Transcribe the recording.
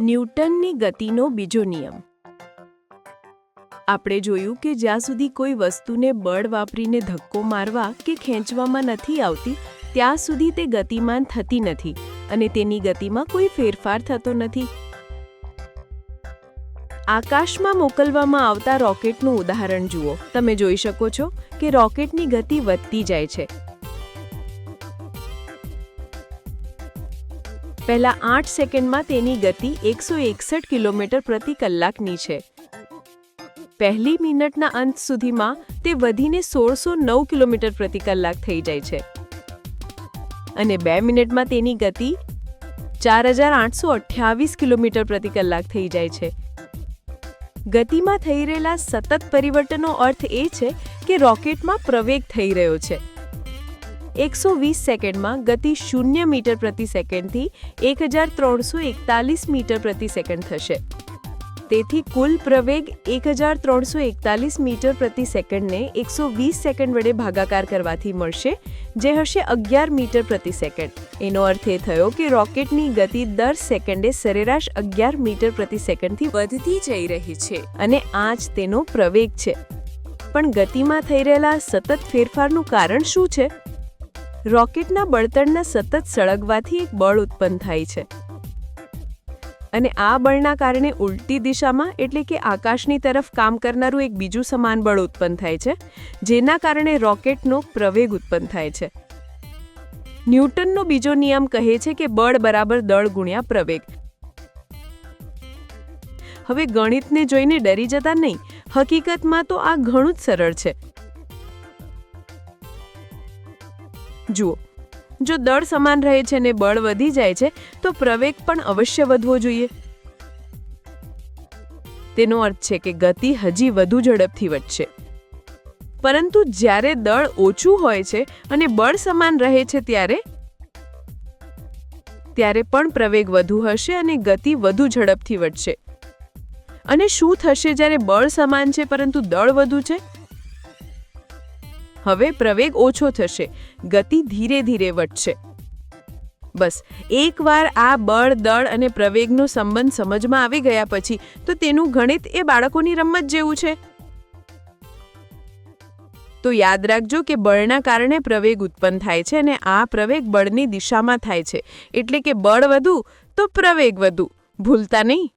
ન્યૂટનની ગતિનો બીજો નિયમ. આપણે જોયું કે જ્યાં સુધી કોઈ વસ્તુને બળ વાપરીને ધક્કો મારવા કે ખેંચવામાં નથી આવતી, ત્યાં સુધી તે ગતિમાન થતી નથી અને તેની ગતિમાં કોઈ ફેરફાર થતો નથી. આકાશમાં મોકલવામાં આવતા રોકેટનું ઉદાહરણ જુઓ. તમે જોઈ શકો છો કે રોકેટની ગતિ વધતી જાય છે. પહેલા આઠ સેકન્ડમાં તેની ગતિ એકસો એકસઠ કિલોમીટર પ્રતિ કલાકની છે. પહેલી મિનિટના અંત સુધીમાં તે વધીને સોળસો નવ કિલોમીટર પ્રતિ કલાક થઈ જાય છે. અને બે મિનિટમાં તેની ગતિ ચાર હજાર આઠસો અઠ્યાવીસ કિલોમીટર પ્રતિ કલાક થઈ જાય છે. ગતિમાં થઈ રહેલા સતત પરિવર્તનનો અર્થ એ છે કે રોકેટમાં પ્રવેગ થઈ રહ્યો છે. એકસો વીસ સેકન્ડમાં ગતિ શૂન્ય મીટર પ્રતિ સેકન્ડથી એક હજાર ત્રણસો એકતાલીસ મીટર પ્રતિ સેકન્ડ થશે. તેથી કુલ પ્રવેગ એક હજાર ત્રણસો એકતાલીસ મીટર પ્રતિ સેકન્ડને એકસો વીસ સેકન્ડ વડે ભાગાકાર કરવાથી મળશે, જે હશે અગિયાર મીટર પ્રતિ સેકન્ડ. એનો અર્થ એ થયો કે રોકેટની ગતિ દર સેકન્ડે સરેરાશ અગિયાર મીટર પ્રતિ સેકન્ડથી વધતી જઈ રહી છે અને આ જ તેનો પ્રવેગ છે. પણ ગતિમાં થઈ રહેલા સતત ફેરફારનું કારણ શું છે? રોકેટના બળતણના સતત સળગવાથી એક બળ ઉત્પન્ન થાય છે. અને આ બળના કારણે ઉલટી દિશામાં, એટલે કે આકાશની તરફ કામ કરનારું એક બીજું સમાન બળ ઉત્પન્ન થાય છે, જેના કારણે રોકેટનો પ્રવેગ ઉત્પન્ન થાય છે. ન્યૂટનનો બીજો નિયમ કહે છે કે બળ બરાબર દળ ગુણ્યા પ્રવેગ. હવે ગણિતને જોઈને ડરી જતા નહીં, હકીકતમાં તો આ ઘણું જ સરળ છે. જુઓ, જો દળ સમાન રહે છે ને બળ વધી જાય છે, તો પ્રવેગ પણ અવશ્ય વધવો જોઈએ. તેનો અર્થ છે કે ગતિ હજી વધુ ઝડપથી વધશે. પરંતુ જ્યારે દળ ઓછું હોય છે અને બળ સમાન રહે છે ત્યારે? ત્યારે પણ પ્રવેગ વધુ હશે અને ગતિ વધુ ઝડપથી વધશે. અને શું થશે જ્યારે બળ સમાન છે પરંતુ દળ વધુ છે? હવે પ્રવેગ ઓછો થશે. ગતિ ધીરે ધીરે વધશે. બસ, એકવાર આ બળ, દળ અને પ્રવેગનો સંબંધ સમજમાં આવી ગયા પછી, તો તેનું ગણિત એ બાળકોની રમત જેવું છે. તો યાદ રાખજો કે બળના કારણે પ્રવેગ ઉત્પન્ન થાય છે અને આ પ્રવેગ બળની દિશામાં થાય છે. એટલે કે બળ વધુ તો પ્રવેગ વધુ. ભૂલતા નહીં.